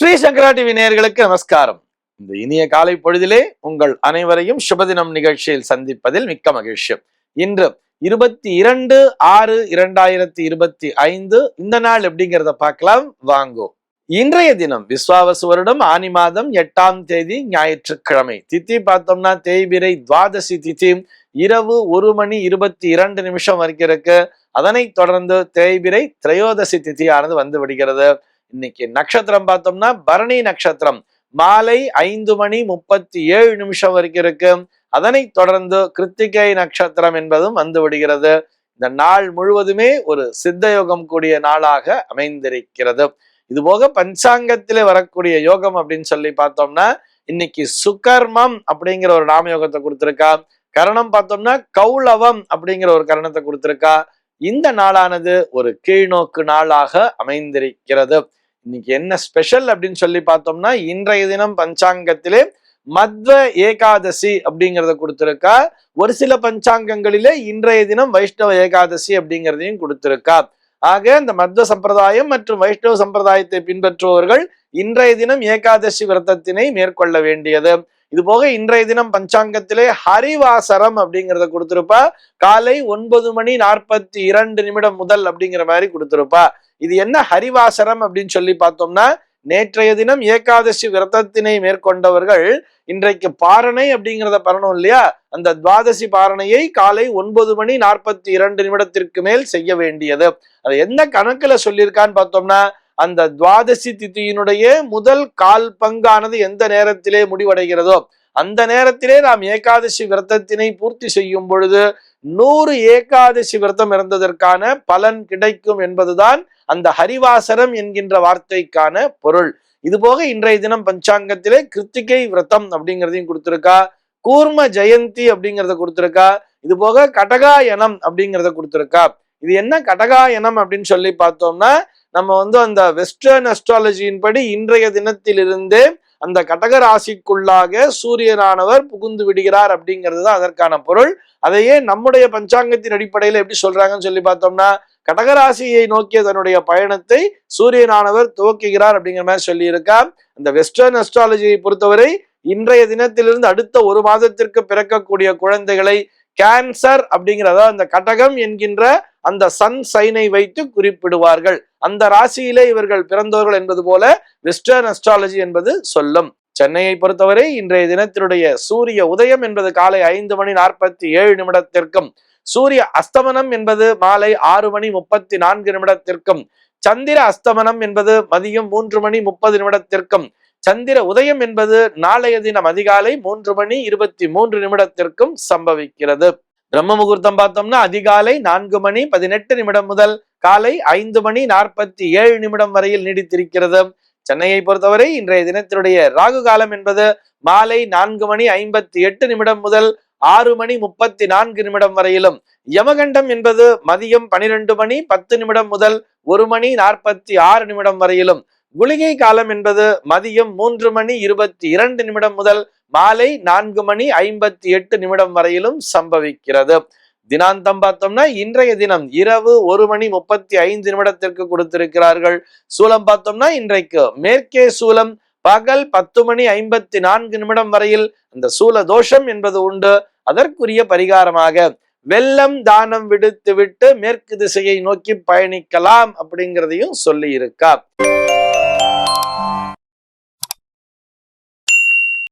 ஸ்ரீ சங்கரா TV நேயர்களுக்கு நமஸ்காரம். இந்த இனிய காலை பொழுதிலே உங்கள் அனைவரையும் சுபதினம் நிகழ்ச்சியில் சந்திப்பதில் மிக்க மகிழ்ச்சி. இன்று இருபத்தி இரண்டு ஆறு இரண்டாயிரத்தி இருபத்தி ஐந்து இந்த நாள் எப்படிங்கிறத பார்க்கலாம். வாங்கோ. இன்றைய தினம் விஸ்வாவசு வருடம் ஆனி மாதம் எட்டாம் தேதி ஞாயிற்றுக்கிழமை. தித்தி பார்த்தோம்னா தேய்பிரை துவாதசி திதி. இரவு ஒரு மணி இருபத்தி இரண்டு நிமிஷம் வரைக்கும் இருக்கு. அதனைத் தொடர்ந்து தேய்பிரை திரையோதசி திதியானது வந்து விடுகிறது. இன்னைக்கு நட்சத்திரம் பார்த்தோம்னா பரணி நட்சத்திரம். மாலை ஐந்து மணி முப்பத்தி ஏழு நிமிஷம் வரைக்கும் இருக்கு. அதனை தொடர்ந்து கிருத்திகை நட்சத்திரம் என்பதும் வந்து விடுகிறது. இந்த நாள் முழுவதுமே ஒரு சித்த யோகம் கூடிய நாளாக அமைந்திருக்கிறது. இது போக பஞ்சாங்கத்திலே வரக்கூடிய யோகம் அப்படின்னு சொல்லி பார்த்தோம்னா இன்னைக்கு சுகர்மம் அப்படிங்கிற ஒரு நாம யோகத்தை கொடுத்திருக்கா. கரணம் பார்த்தோம்னா கௌளவம் அப்படிங்கிற ஒரு கரணத்தை கொடுத்திருக்கா. இந்த நாளானது ஒரு கீழ்நோக்கு நாளாக அமைந்திருக்கிறது. இன்னைக்கு என்ன ஸ்பெஷல் அப்படின்னு சொல்லி பார்த்தோம்னா இன்றைய தினம் பஞ்சாங்கத்திலே மத்வ ஏகாதசி அப்படிங்கிறத கொடுத்திருக்கா. ஒரு சில பஞ்சாங்கங்களிலே இன்றைய தினம் வைஷ்ணவ ஏகாதசி அப்படிங்கிறதையும் கொடுத்திருக்கா. ஆக இந்த மத்வ சம்பிரதாயம் மற்றும் வைஷ்ணவ சம்பிரதாயத்தை பின்பற்றுபவர்கள் இன்றைய தினம் ஏகாதசி விரதத்தினை மேற்கொள்ள வேண்டியது. இது போக இன்றைய தினம் பஞ்சாங்கத்திலே ஹரிவாசரம் அப்படிங்கிறத கொடுத்திருப்பா. காலை ஒன்பது மணி நாற்பத்தி இரண்டு நிமிடம் முதல் அப்படிங்கிற மாதிரி கொடுத்திருப்பா. இது என்ன ஹரிவாசரம் அப்படின்னு சொல்லி பார்த்தோம்னா நேற்றைய தினம் ஏகாதசி விரதத்தினை மேற்கொண்டவர்கள் இன்றைக்கு பாரணை அப்படிங்கிறத பண்ணணும் இல்லையா? அந்த துவாதசி பாரணையை காலை ஒன்பது மணி நாற்பத்தி இரண்டு நிமிடத்திற்கு மேல் செய்ய வேண்டியது. அது எந்த கணக்குல சொல்லியிருக்கான்னு பார்த்தோம்னா அந்த துவாதசி திதியினுடைய முதல் கால் பங்கானது எந்த நேரத்திலே முடிவடைகிறதோ அந்த நேரத்திலே நாம் ஏகாதசி விரதத்தினை பூர்த்தி செய்யும் பொழுது நூறு ஏகாதசி விரதம் இருந்ததற்கான பலன் கிடைக்கும் என்பதுதான் அந்த ஹரிவாசரம் என்கின்ற வார்த்தைக்கான பொருள். இது போக இன்றைய தினம் பஞ்சாங்கத்திலே கிருத்திகை விரதம் அப்படிங்கிறதையும் கொடுத்துருக்கா கூர்ம ஜெயந்தி அப்படிங்கிறத கொடுத்துருக்கா இது போக கடகாயனம் அப்படிங்கிறத கொடுத்துருக்கா. இது என்ன கடகாயனம் அப்படின்னு சொல்லி பார்த்தோம்னா நம்ம வந்து அந்த வெஸ்டர்ன் அஸ்ட்ராலஜியின் படி இன்றைய தினத்திலிருந்தே அந்த கடக ராசிக்குள்ளாக சூரியனானவர் புகுந்து விடுகிறார் அப்படிங்கிறது தான் அதற்கான பொருள். அதையே நம்முடைய பஞ்சாங்கத்தின் அடிப்படையில் எப்படி சொல்றாங்கன்னு சொல்லி பார்த்தோம்னா கடகராசியை நோக்கிய தன்னுடைய பயணத்தை சூரியனானவர் துவக்குகிறார் அப்படிங்கிற மாதிரி சொல்லியிருக்கா. அந்த வெஸ்டர்ன் அஸ்ட்ராலஜியை பொறுத்தவரை இன்றைய தினத்திலிருந்து அடுத்த ஒரு மாதத்திற்கு பிறக்கக்கூடிய குழந்தைகளை கேன்சர் அப்படிங்கிறத அந்த கடகம் என்கின்ற அந்த சன் சைனை வைத்து குறிப்பிடுவார்கள். அந்த ராசியிலே இவர்கள் பிறந்தவர்கள் என்பது போல வெஸ்டர்ன் அஸ்ட்ராலஜி என்பது சொல்லும். சென்னையை பொறுத்தவரை இன்றைய தினத்தினுடைய சூரிய உதயம் என்பது காலை ஐந்து மணி நாற்பத்தி ஏழு நிமிடத்திற்கும் சூரிய அஸ்தமனம் என்பது மாலை ஆறு மணி முப்பத்தி நான்கு நிமிடத்திற்கும் சந்திர அஸ்தமனம் என்பது மதியம் மூன்று மணி முப்பது நிமிடத்திற்கும் சந்திர உதயம் என்பது நாளைய தினம் அதிகாலை மூன்று மணி இருபத்தி மூன்று நிமிடத்திற்கும் சம்பவிக்கிறது. பிரம்ம முகூர்த்தம் பார்த்தோம்னா அதிகாலை நான்கு மணி பதினெட்டு நிமிடம் முதல் காலை ஐந்து மணி நாற்பத்தி ஏழு நிமிடம் வரையில் நீடித்திருக்கிறது. சென்னையை பொறுத்தவரை இன்றைய தினத்தினுடைய ராகு காலம் என்பது மாலை நான்கு மணி ஐம்பத்தி எட்டு நிமிடம் முதல் ஆறு மணி முப்பத்தி நான்கு நிமிடம் வரையிலும். யமகண்டம் என்பது மதியம் பனிரெண்டு மணி பத்து நிமிடம் முதல் ஒரு மணி நாற்பத்தி ஆறு நிமிடம் வரையிலும். குளிகை காலம் என்பது மதியம் மூன்று மணி இருபத்தி இரண்டு நிமிடம் முதல் மாலை நான்கு மணி ஐம்பத்தி எட்டு நிமிடம் வரையிலும் சம்பவிக்கிறது. தினாந்தம் பார்த்தோம்னா இன்றைய தினம் இரவு ஒரு மணி முப்பத்தி ஐந்து நிமிடத்திற்கு கொடுத்திருக்கிறார்கள். சூலம் பார்த்தோம்னா இன்றைக்கு மேற்கே சூலம் பகல் பத்து மணி ஐம்பத்தி நான்கு நிமிடம் வரையில் அந்த சூல தோஷம் என்பது உண்டு. அதற்குரிய பரிகாரமாக வெள்ளம் தானம் விடுத்து விட்டு மேற்கு திசையை நோக்கி பயணிக்கலாம் அப்படிங்கிறதையும் சொல்லி இருக்கா